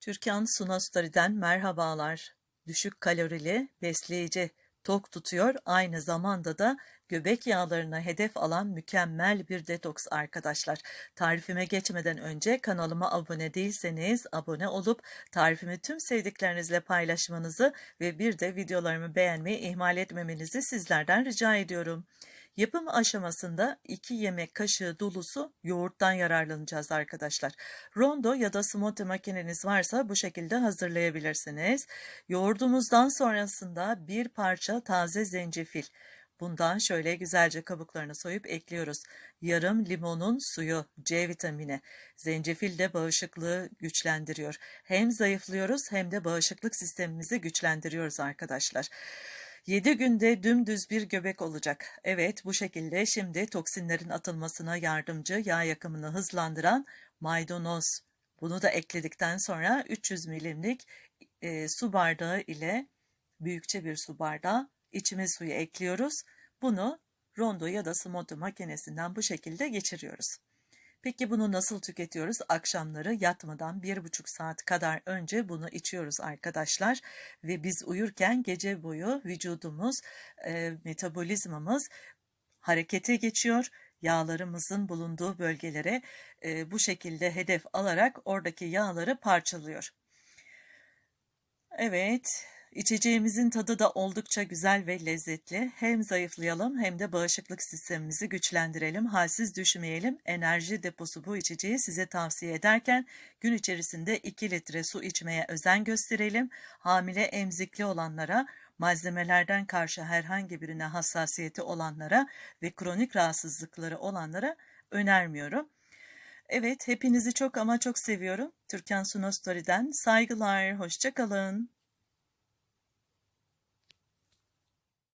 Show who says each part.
Speaker 1: Türkan Sunastori'den merhabalar. Düşük kalorili, besleyici, tok tutuyor, aynı zamanda da göbek yağlarına hedef alan mükemmel bir detoks arkadaşlar. Tarifime geçmeden önce kanalıma abone değilseniz abone olup tarifimi tüm sevdiklerinizle paylaşmanızı ve bir de videolarımı beğenmeyi ihmal etmemenizi sizlerden rica ediyorum. Yapım aşamasında 2 yemek kaşığı dolusu yoğurttan yararlanacağız arkadaşlar. Rondo ya da smoothie makineniz varsa bu şekilde hazırlayabilirsiniz. Yoğurdumuzdan sonrasında bir parça taze zencefil. Bundan şöyle güzelce kabuklarını soyup ekliyoruz. Yarım limonun suyu, C vitamini. Zencefil de bağışıklığı güçlendiriyor. Hem zayıflıyoruz hem de bağışıklık sistemimizi güçlendiriyoruz arkadaşlar. 7 günde dümdüz bir göbek olacak. Evet bu şekilde şimdi toksinlerin atılmasına yardımcı yağ yakımını hızlandıran maydanoz. Bunu da ekledikten sonra 300 milimlik e, su bardağı ile büyükçe bir su bardağı içime suyu ekliyoruz. Bunu rondo ya da smoothie makinesinden bu şekilde geçiriyoruz. Peki bunu nasıl tüketiyoruz? Akşamları yatmadan bir buçuk saat kadar önce bunu içiyoruz arkadaşlar. Ve biz uyurken gece boyu vücudumuz, e, metabolizmamız harekete geçiyor. Yağlarımızın bulunduğu bölgelere e, bu şekilde hedef alarak oradaki yağları parçalıyor. Evet, içeceğimizin tadı da oldukça güzel ve lezzetli. Hem zayıflayalım hem de bağışıklık sistemimizi güçlendirelim. Halsiz düşmeyelim. Enerji deposu bu içeceği size tavsiye ederken gün içerisinde 2 litre su içmeye özen gösterelim. Hamile emzikli olanlara malzemelerden karşı herhangi birine hassasiyeti olanlara ve kronik rahatsızlıkları olanlara önermiyorum. Evet, hepinizi çok ama çok seviyorum. Türkan Suno Story'den saygılar, hoşçakalın.